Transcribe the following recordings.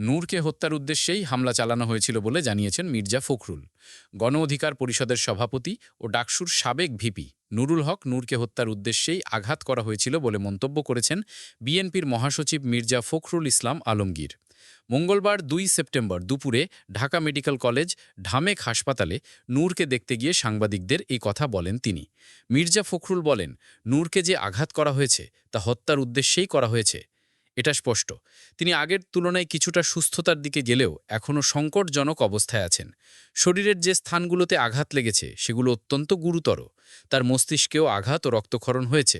নূরকে হত্যার উদ্দেশ্যেই হামলা চালানো হয়েছিল বলে জানিয়েছেন মির্জা ফখরুল। গণ অধিকার পরিষদের সভাপতি ও ডাকসুর সাবেক ভিপি নুরুল হক নূরকে হত্যার উদ্দেশ্যেই আঘাত করা হয়েছিল বলে মন্তব্য করেছেন বিএনপির মহাসচিব মির্জা ফখরুল ইসলাম আলমগীর। মঙ্গলবার দুই সেপ্টেম্বর দুপুরে ঢাকা মেডিকেল কলেজ, ঢামেক হাসপাতালে নূরকে দেখতে গিয়ে সাংবাদিকদের এই কথা বলেন তিনি। মির্জা ফখরুল বলেন, নূরকে যে আঘাত করা হয়েছে, তা হত্যার উদ্দেশ্যেই করা হয়েছে। এটা স্পষ্ট। তিনি আগের তুলনায় কিছুটা সুস্থতার দিকে গেলেও এখনও সংকটজনক অবস্থায় আছেন। শরীরের যে স্থানগুলোতে আঘাত লেগেছে, সেগুলো অত্যন্ত গুরুতর। তার মস্তিষ্কেও আঘাত ও রক্তক্ষরণ হয়েছে।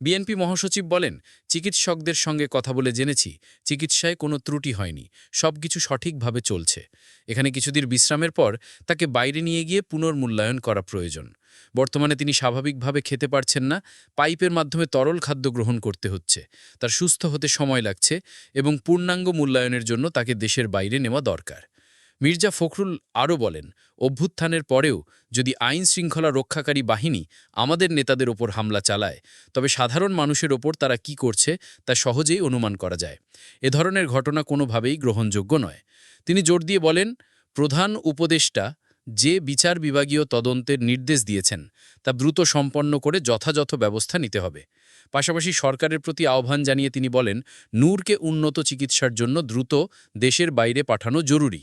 বিএনপি মহাসচিব বলেন, চিকিৎসকদের সঙ্গে কথা বলে জেনেছি, চিকিৎসায় কোনো ত্রুটি হয়নি, সবকিছু সঠিকভাবে চলছে। এখানে কিছুদিন বিশ্রামের পর তাকে বাইরে নিয়ে গিয়ে পুনর্মূল্যায়ন করা প্রয়োজন। বর্তমানে তিনি স্বাভাবিকভাবে খেতে পারছেন না, পাইপের মাধ্যমে তরল খাদ্য গ্রহণ করতে হচ্ছে। তার সুস্থ হতে সময় লাগছে এবং পূর্ণাঙ্গ মূল্যায়নের জন্য তাকে দেশের বাইরে নেওয়া দরকার। মির্জা ফখরুল আরও বলেন, অভ্যুত্থানের পরেও যদি আইন শৃঙ্খলা রক্ষাকারী বাহিনী আমাদের নেতাদের ওপর হামলা চালায়, তবে সাধারণ মানুষের ওপর তারা কি করছে তা সহজেই অনুমান করা যায়। এ ধরনের ঘটনা কোনোভাবেই গ্রহণযোগ্য নয়। তিনি জোর দিয়ে বলেন, প্রধান উপদেষ্টা যে বিচার বিভাগীয় তদন্তের নির্দেশ দিয়েছেন, তা দ্রুত সম্পন্ন করে যথাযথ ব্যবস্থা নিতে হবে। পাশাপাশি সরকারের প্রতি আহ্বান জানিয়ে তিনি বলেন, নূরকে উন্নত চিকিৎসার জন্য দ্রুত দেশের বাইরে পাঠানো জরুরি।